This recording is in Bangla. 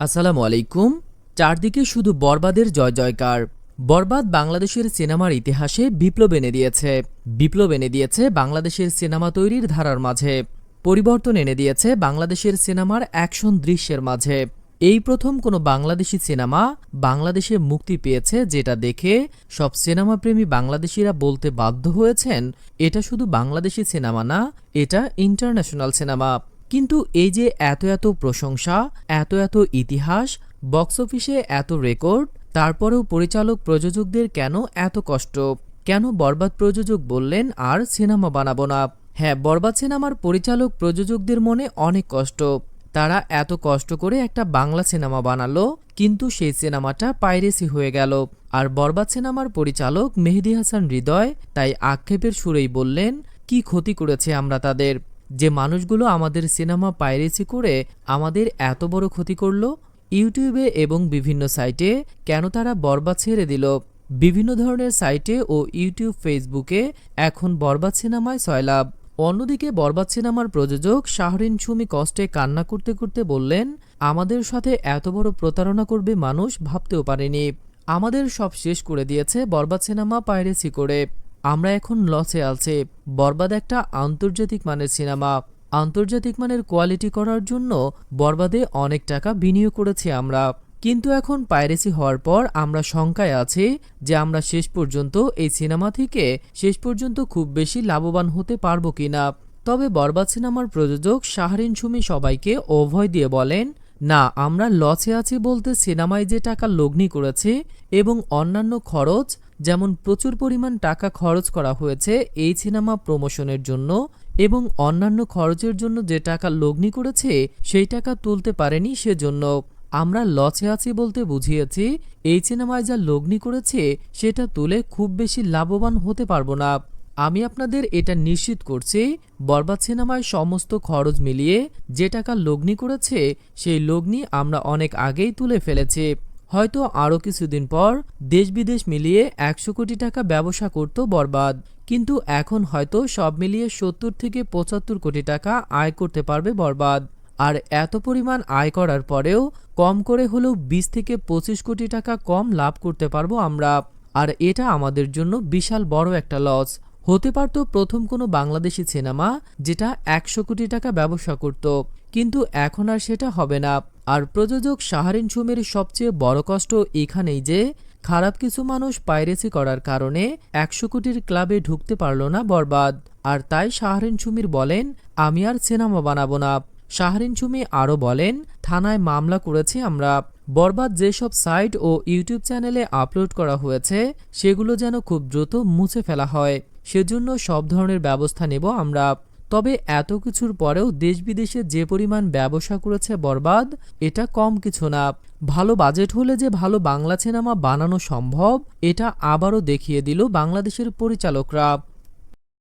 আসসালামু আলাইকুম। চারদিকে শুধু বরবাদের জয় জয়কার। বরবাদ বাংলাদেশের সিনেমার ইতিহাসে বিপ্লব এনে দিয়েছে। বিপ্লব এনে দিয়েছে বাংলাদেশের সিনেমা তৈরির ধারার মাঝে। পরিবর্তন এনে দিয়েছে বাংলাদেশের সিনেমার অ্যাকশন দৃশ্যের মাঝে। এই প্রথম কোনো বাংলাদেশি সিনেমা বাংলাদেশে মুক্তি পেয়েছে যেটা দেখে সব সিনেমাপ্রেমী বাংলাদেশিরা বলতে বাধ্য হয়েছেন, এটা শুধু বাংলাদেশি সিনেমা না, এটা ইন্টারন্যাশনাল সিনেমা। কিন্তু এই যে এত এত প্রশংসা, এত এত ইতিহাস, বক্স অফিসে এত রেকর্ড, তারপরেও পরিচালক প্রযোজকদের কেন এত কষ্ট? কেন বরবাদ প্রযোজক বললেন, আর সিনেমা বানাবো না? হ্যাঁ বরবাদ সিনেমার পরিচালক প্রযোজকদের মনে অনেক কষ্ট। তারা এত কষ্ট করে একটা বাংলা সিনেমা বানালো, কিন্তু সেই সিনেমাটা পাইরেসি হয়ে গেল। আর বরবাদ সিনেমার পরিচালক মেহেদি হাসান হৃদয় তাই আক্ষেপের সুরেই বললেন, কি ক্ষতি করেছে আমরা তাদের? যে মানুষগুলো আমাদের সিনেমা পাইরেসি করে আমাদের এত বড় ক্ষতি করল, ইউটিউবে এবং বিভিন্ন সাইটে কেন তারা বরবাদ ছেড়ে দিল? বিভিন্ন ধরনের সাইটে ও ইউটিউব, ফেসবুকে এখন বরবাদ সিনেমায় সয়লাভ অন্যদিকে বরবাদ সিনেমার প্রযোজক শাহরিন সুমি কষ্টে কান্না করতে করতে বললেন, আমাদের সাথে এত বড় প্রতারণা করবে মানুষ ভাবতেও পারেনি। আমাদের সব শেষ করে দিয়েছে বরবাদ সিনেমা পাইরেসি করে। আমরা এখন লসে আছি বরবাদ একটা আন্তর্জাতিক মানের সিনেমা। আন্তর্জাতিক মানের কোয়ালিটি করার জন্য বরবাদে অনেক টাকা বিনিয়োগ করেছি আমরা। কিন্তু এখন পাইরেসি হওয়ার পর আমরা শঙ্কায় আছি যে আমরা শেষ পর্যন্ত এই সিনেমা থেকে শেষ পর্যন্ত খুব বেশি লাভবান হতে পারব কিনা। তবে বরবাদ সিনেমার প্রযোজক শাহরিন সুমি সবাইকে অভয় দিয়ে বলেন, না, আমরা লসে আছি বলতে সিনেমায় যে টাকা লগ্নি করেছে এবং অন্যান্য খরচ যেমন প্রচুর পরিমাণ টাকা খরচ করা হয়েছে এই সিনেমা প্রমোশনের জন্য এবং অন্যান্য খরচের জন্য যে টাকা লগ্নি করেছে, সেই টাকা তুলতে পারেনি সেজন্য। আমরা লসে আছি বলতে বুঝিয়েছি, এই সিনেমায় যা লগ্নি করেছে, সেটা তুলে খুব বেশি লাভবান হতে পারব না। আমি আপনাদের এটা নিশ্চিত করছি, বরবাদ সিনেমায় সমস্ত খরচ মিলিয়ে যে টাকা লগ্নি করেছে, সেই লগ্নি আমরা অনেক আগেই তুলে ফেলেছি। হয়তো আরও কিছুদিন পর দেশ বিদেশ মিলিয়ে একশো কোটি টাকা ব্যবসা করত বরবাদ। কিন্তু এখন হয়তো সব মিলিয়ে সত্তর থেকে পঁচাত্তর কোটি টাকা আয় করতে পারবে বরবাদ। আর এত পরিমাণ আয় করার পরেও কম করে হলেও বিশ থেকে পঁচিশ কোটি টাকা কম লাভ করতে পারব আমরা। আর এটা আমাদের জন্য বিশাল বড় একটা লস। হতে পারত প্রথম কোনো বাংলাদেশি সিনেমা যেটা একশো কোটি টাকা ব্যবসা করত। কিন্তু এখন আর সেটা হবে না। আর প্রযোজক শাহরিন সুমির সবচেয়ে বড় কষ্ট এখানেই যে, খারাপ কিছু মানুষ পাইরেসি করার কারণে একশো কোটির ক্লাবে ঢুকতে পারল না বরবাদ। আর তাই শাহরিন সুমির বলেন, আমি আর সিনেমা বানাবো না। শাহরিন সুমি আরও বলেন, থানায় মামলা করেছি আমরা। বরবাদ যেসব সাইট ও ইউটিউব চ্যানেলে আপলোড করা হয়েছে, সেগুলো যেন খুব দ্রুত মুছে ফেলা হয়। সেজন্য সব ধরনের ব্যবস্থা নেব আমরা। তবে এত কিছুর পরেও দেশ বিদেশে যে পরিমাণ ব্যবসা করেছে বরবাদ, এটা কম কিছু না। ভালো বাজেট হলে যে ভালো বাংলা সিনেমা বানানো সম্ভব, এটা আবারও দেখিয়ে দিল বাংলাদেশের পরিচালকরা।